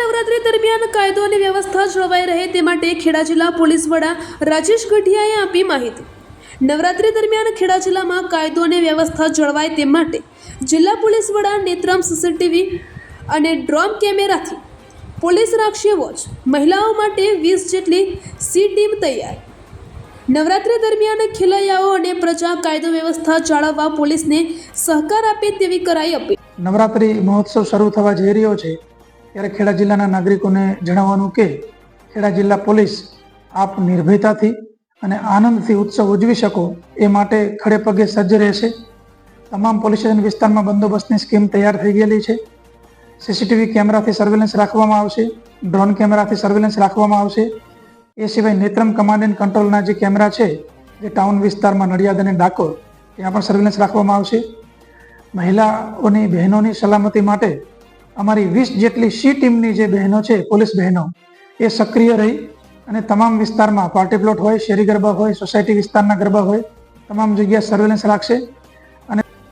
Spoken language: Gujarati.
નવરાત્રી દરમિયાન કાયદો અને વ્યવસ્થા જળવાઈ રહે તે માટે ખેડા જિલ્લા પોલીસ વડા રાજેશ ગઢિયાએ આપી માહિતી. નવરાત્રી દરમિયાન ખેડા જિલ્લામાં કાયદો અને વ્યવસ્થા જળવાય તે માટે જિલ્લા પોલીસ વડા નેત્રમ સીસીટીવી અને ડ્રોન કેમેરાથી પોલીસ રાખશે વોચ મહિલાઓ માટે વીસ જેટલી સી ટીમ તૈયાર. નવરાત્રી દરમિયાન ખેલૈયાઓ અને પ્રજા કાયદો વ્યવસ્થા જાળવવા પોલીસને સહકાર આપે તેવી કરાઈ અપીલ. નવરાત્રી મહોત્સવ શરૂ થવા જઈ રહ્યો છે. ત્યારે ખેડા જિલ્લાના નાગરિકોને જણાવવાનું કે ખેડા જિલ્લા પોલીસ આપ નિર્ભયતાથી અને આનંદથી ઉત્સવ ઉજવી શકો એ માટે ખડે પગે સજ્જ રહેશે. તમામ પોલીસ સ્ટેશન વિસ્તારમાં બંદોબસ્તની સ્કીમ તૈયાર થઈ ગયેલી છે. સીસીટીવી કેમેરાથી સર્વેલન્સ રાખવામાં આવશે. ડ્રોન કેમેરાથી સર્વેલન્સ રાખવામાં આવશે. એ સિવાય નેત્રમ કમાન્ડ એન્ડ કંટ્રોલના જે કેમેરા છે, જે ટાઉન વિસ્તારમાં નડિયાદ અને ડાકોર, ત્યાં પણ સર્વેલન્સ રાખવામાં આવશે. મહિલાઓની બહેનોની સલામતી માટે અમારી વીસ જેટલી સી ટીમની જે બહેનો છે, પોલીસ બહેનો, એ સક્રિય રહી અને તમામ વિસ્તારમાં પાર્ટી પ્લોટ હોય, શેરી ગરબા હોય, સોસાયટી વિસ્તારના ગરબા હોય, તમામ જગ્યાએ સર્વેલન્સ રાખશે.